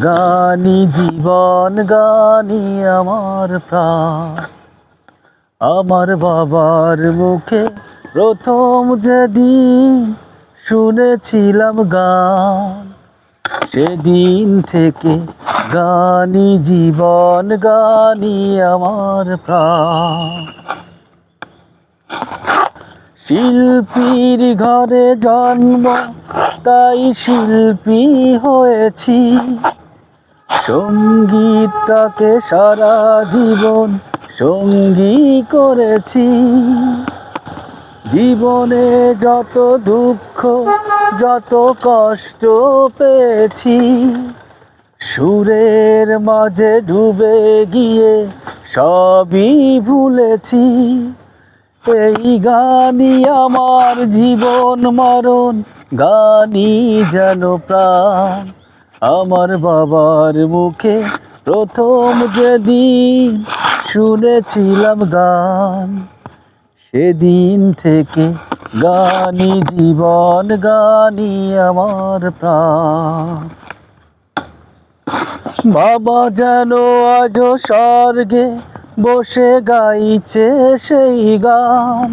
গানি জীবন, গানি আমার প্রাণ। আমার বাবার মুখে প্রথম যেদিন শুনেছিলাম গান, সেদিন থেকে গানি জীবন, গানি আমার প্রাণ। শিল্পীর ঘরে জন্ম, তাই শিল্পী হয়েছি। সঙ্গীতটাকে সারা জীবন সঙ্গী করেছি। জীবনে যত দুঃখ, যত কষ্ট পেয়েছি, সুরের মাঝে ডুবে গিয়ে সবই ভুলেছি। এই গানই আমার জীবন মরণ, গানই যেন প্রাণ। আমার বাবার মুখে প্রথম যেদিন শুনেছিলাম গান, সেদিন থেকে গানি জীবন, গানি আমার প্রাণ। বাবা যেন আজ স্বর্গে বসে গাইছে সেই গান।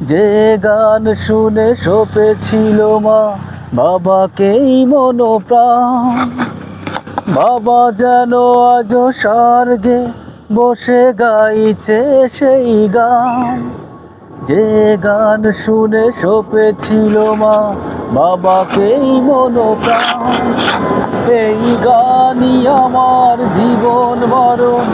যে গান শুনে সপেছিল মা, বাবাকেই মনোপ্রাণ। বাবা যেন আজ স্বর্গে বসে গাইছে সেই গান। যে গান শুনে সপেছিল মা, বাবাকেই মনোপ্রাণ। এই গানই আমার জীবন মরণ